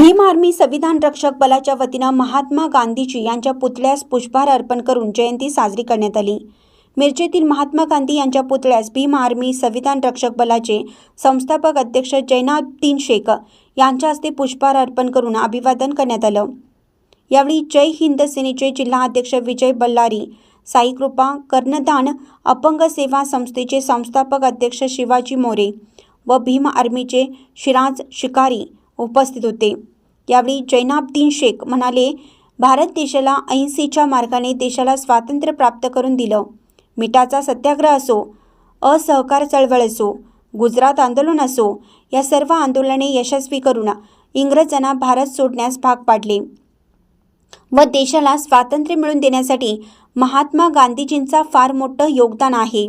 Bhim army संविधान रक्षक बलाच्या वतीनं महात्मा गांधीजी यांच्या पुतळ्यास पुष्पहार अर्पण करून जयंती साजरी करण्यात आली. मिरजेतील महात्मा गांधी यांच्या पुतळ्यास भीम आर्मी संविधान रक्षक बलाचे संस्थापक अध्यक्ष जैनाद्दीन शेख यांच्या हस्ते पुष्पहार अर्पण करून अभिवादन करण्यात आलं. यावेळी जय हिंद सेनेचे जिल्हा अध्यक्ष विजय बल्लारी साईकृपा कर्णधान अपंग सेवा संस्थेचे संस्थापक अध्यक्ष शिवाजी मोरे व भीम आर्मीचे शिराज शिकारी उपस्थित होते. यावेळी जैनाब्दीन शेख म्हणाले भारत देशाला अहिंसेच्या मार्गाने देशाला स्वातंत्र्य प्राप्त करून दिलं. मिठाचा सत्याग्रह असो असहकार चळवळ असो गुजरात आंदोलन असो या सर्व आंदोलने यशस्वी करून इंग्रजांना भारत सोडण्यास भाग पाडले. व देशाला स्वातंत्र्य मिळवून देण्यासाठी महात्मा गांधीजींचा फार मोठं योगदान आहे.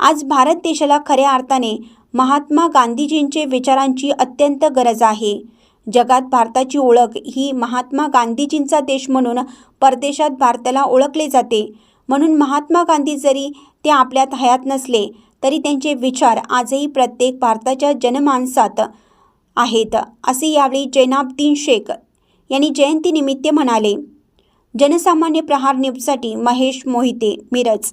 आज भारत देशाला खऱ्या अर्थाने महात्मा गांधीजींचे विचारांची अत्यंत गरज आहे. जगात भारताची ओळख ही महात्मा गांधीजींचा देश म्हणून परदेशात भारताला ओळखले जाते. म्हणून महात्मा गांधी जरी ते आपल्यात हयात नसले तरी त्यांचे विचार आजही प्रत्येक भारताच्या जनमानसात आहेत असे यावेळी जैनाब्दीन शेख यांनी जयंतीनिमित्त म्हणाले. जनसामान्य प्रहार न्यूजसाठी महेश मोहिते मिरज.